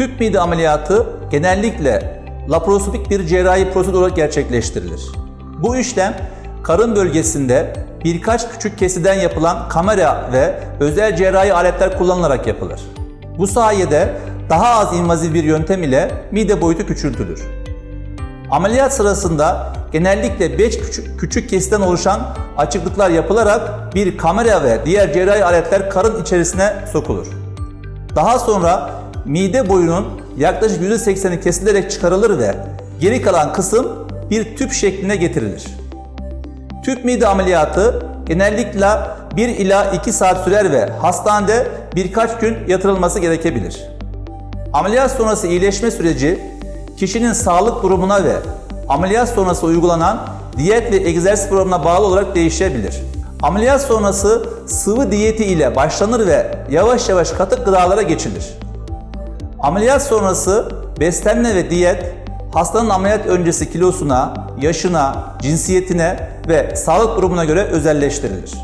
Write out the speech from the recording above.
Tüp mide ameliyatı genellikle laparoskopik bir cerrahi prosedür olarak gerçekleştirilir. Bu işlem karın bölgesinde birkaç küçük kesiden yapılan kamera ve özel cerrahi aletler kullanılarak yapılır. Bu sayede daha az invaziv bir yöntem ile mide boyutu küçültülür. Ameliyat sırasında genellikle 5 küçük, küçük kesitten oluşan açıklıklar yapılarak bir kamera ve diğer cerrahi aletler karın içerisine sokulur. Daha sonra mide boyunun yaklaşık %80'i kesilerek çıkarılır ve geri kalan kısım bir tüp şekline getirilir. Tüp mide ameliyatı genellikle 1 ila 2 saat sürer ve hastanede birkaç gün yatırılması gerekebilir. Ameliyat sonrası iyileşme süreci kişinin sağlık durumuna ve ameliyat sonrası uygulanan diyet ve egzersiz programına bağlı olarak değişebilir. Ameliyat sonrası sıvı diyeti ile başlanır ve yavaş yavaş katı gıdalara geçilir. Ameliyat sonrası beslenme ve diyet hastanın ameliyat öncesi kilosuna, yaşına, cinsiyetine ve sağlık durumuna göre özelleştirilir.